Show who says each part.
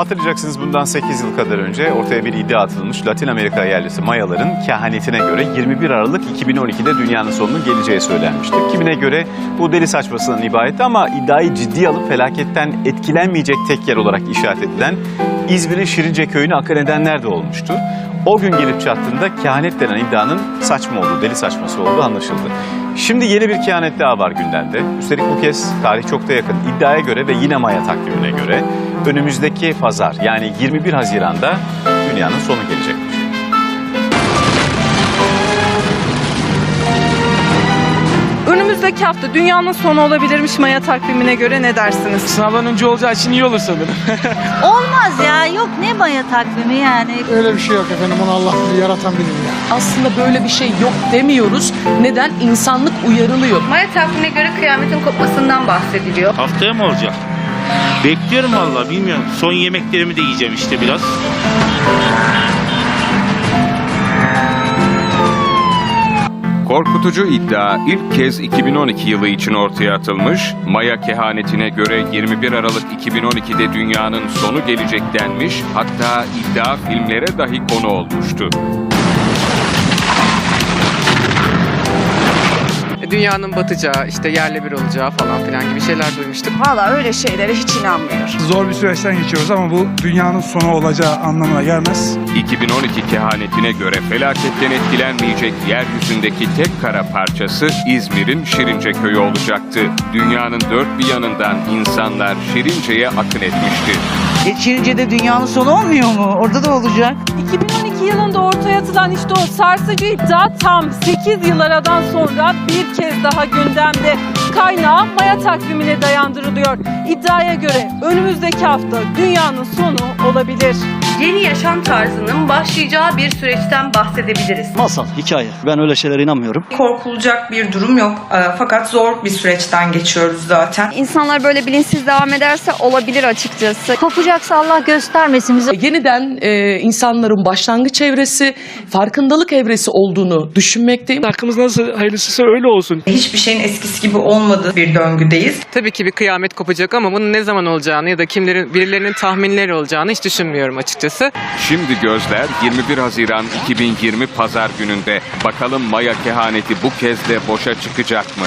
Speaker 1: Hatırlayacaksınız bundan 8 yıl kadar önce ortaya bir iddia atılmış. Latin Amerika yerlisi Mayaların kehanetine göre 21 Aralık 2012'de dünyanın sonunun geleceği söylenmişti. Kimine göre bu deli saçmasından ibaretti ama iddiayı ciddiye alıp felaketten etkilenmeyecek tek yer olarak işaret edilen İzmir'in Şirince köyünü akıl edenler de olmuştu. O gün gelip çattığında kehanet denen iddianın saçma olduğu, deli saçması olduğu anlaşıldı. Şimdi yeni bir kehanet daha var gündemde. Üstelik bu kez tarih çok da yakın. İddiaya göre ve yine Maya takvimine göre önümüzdeki pazar yani 21 Haziran'da dünyanın sonu gelecekmiş.
Speaker 2: Önümüzdeki hafta dünyanın sonu olabilirmiş Maya takvimine göre ne dersiniz?
Speaker 3: Sınavdan önce olacağı için iyi olur sanırım.
Speaker 4: Olmaz ya yok ne maya takvimi yani.
Speaker 5: Öyle bir şey yok efendim onu Allah bilir, yaratan bilir ya.
Speaker 6: aslında böyle bir şey yok demiyoruz. Neden? İnsanlık uyarılıyor.
Speaker 7: Maya takvimine göre kıyametin kopmasından bahsediliyor.
Speaker 8: Haftaya mı olacak? Bekliyorum vallahi bilmiyorum. Son yemeklerimi de yiyeceğim işte biraz.
Speaker 9: Korkutucu iddia ilk kez 2012 yılı için ortaya atılmış. Maya kehanetine göre 21 Aralık 2012'de dünyanın sonu gelecek denmiş. Hatta iddia filmlere dahi konu olmuştu.
Speaker 3: Dünyanın batacağı, işte yerle bir olacağı falan filan gibi şeyler duymuştuk.
Speaker 2: Valla öyle şeylere hiç inanmıyorum.
Speaker 5: Zor bir süreçten geçiyoruz ama bu dünyanın sonu olacağı anlamına gelmez.
Speaker 9: 2012 kehanetine göre felaketten etkilenmeyecek yeryüzündeki tek kara parçası İzmir'in Şirince köyü olacaktı. Dünyanın dört bir yanından insanlar Şirince'ye akın etmişti.
Speaker 4: Şirince'de dünyanın sonu olmuyor mu? Orada da olacak.
Speaker 2: 2012 yılında ortaya atılan işte o sarsıcı iddia tam 8 yıl aradan sonra bir kez daha gündemde. Kaynağı Maya takvimine dayandırılıyor. İddiaya göre önümüzdeki hafta dünyanın sonu olabilir.
Speaker 7: Yeni yaşam tarzının başlayacağı bir süreçten bahsedebiliriz.
Speaker 10: Masal, hikaye. Ben öyle şeylere inanmıyorum.
Speaker 11: Korkulacak bir durum yok Ee, fakat zor bir süreçten geçiyoruz zaten.
Speaker 7: İnsanlar böyle bilinçsiz devam ederse olabilir açıkçası.
Speaker 4: Kopacaksa Allah göstermesin bize.
Speaker 6: Yeniden e, insanların başlangıç evresi, farkındalık evresi olduğunu düşünmekteyim.
Speaker 3: Hakkımız nasıl hayırlısı öyle olsun.
Speaker 11: Hiçbir şeyin eskisi gibi olmadığı bir döngüdeyiz.
Speaker 3: Tabii ki bir kıyamet kopacak ama bunun ne zaman olacağını ya da kimlerin birilerinin tahminleri olacağını hiç düşünmüyorum açıkçası.
Speaker 9: Şimdi gözler 21 Haziran 2020 Pazar gününde. Bakalım Maya kehaneti bu kez de boşa çıkacak mı?